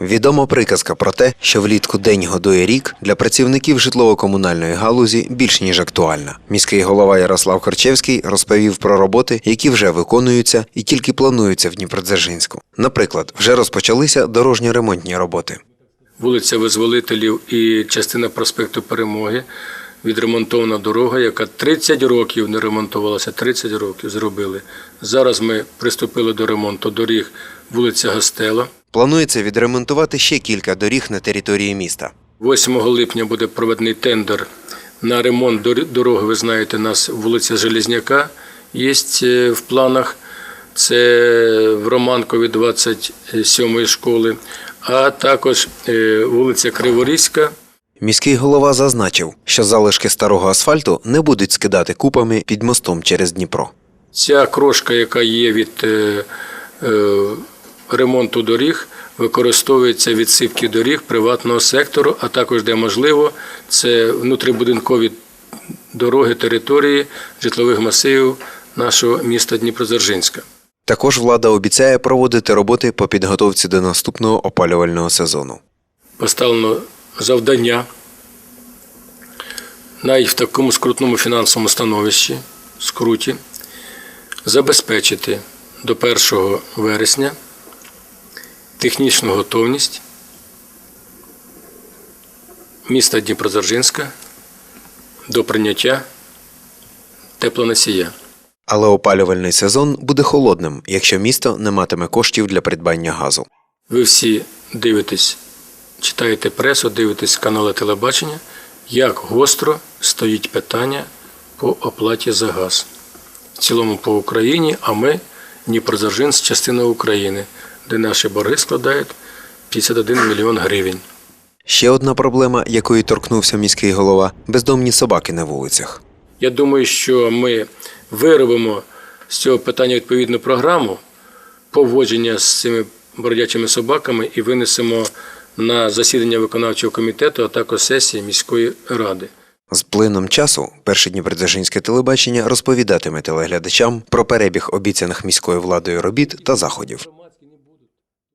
Відома приказка про те, що влітку день годує рік для працівників житлово-комунальної галузі більш ніж актуальна. Міський голова Ярослав Корчевський розповів про роботи, які вже виконуються і тільки плануються в Дніпродзержинську. Наприклад, вже розпочалися дорожньо-ремонтні роботи. вулиця Визволителів і частина проспекту Перемоги. Відремонтована дорога, яка 30 років не ремонтувалася, 30 років зробили. Зараз ми приступили до ремонту доріг вулиця Гастела. Планується відремонтувати ще кілька доріг на території міста. 8 липня буде проведений тендер на ремонт дороги. Ви знаєте, у нас вулиця Железняка є е, в планах. Це в Романкові 27-ї школи, а також е, вулиця Криворізька. Міський голова зазначив, що залишки старого асфальту не будуть скидати купами під мостом через Дніпро. Ця крошка, яка є від е, ремонту доріг, використовується відсипки доріг приватного сектору, а також, де можливо, це внутрібудинкові дороги території житлових масивів нашого міста Дніпродзержинська. Також влада обіцяє проводити роботи по підготовці до наступного опалювального сезону. Поставлено завдання навіть в такому скрутному фінансовому становищі, скруті, забезпечити до 1 вересня технічну готовність міста Дніпродзержинська до прийняття теплоносія. Але опалювальний сезон буде холодним, якщо місто не матиме коштів для придбання газу. Ви всі дивитесь, читаєте пресу, дивитесь канали телебачення, як гостро стоїть питання по оплаті за газ. В цілому по Україні, а ми Дніпродзержинськ – частина України, де наші борги складають 51 мільйон гривень. Ще одна проблема, якої торкнувся міський голова бездомні собаки на вулицях. Я думаю, що ми виробимо з цього питання відповідну програму поводження з цими бродячими собаками і винесемо на засідання виконавчого комітету, а також сесії міської ради. З плином часу перше Дніпродзержинське телебачення розповідатиме телеглядачам про перебіг обіцяних міською владою робіт та заходів.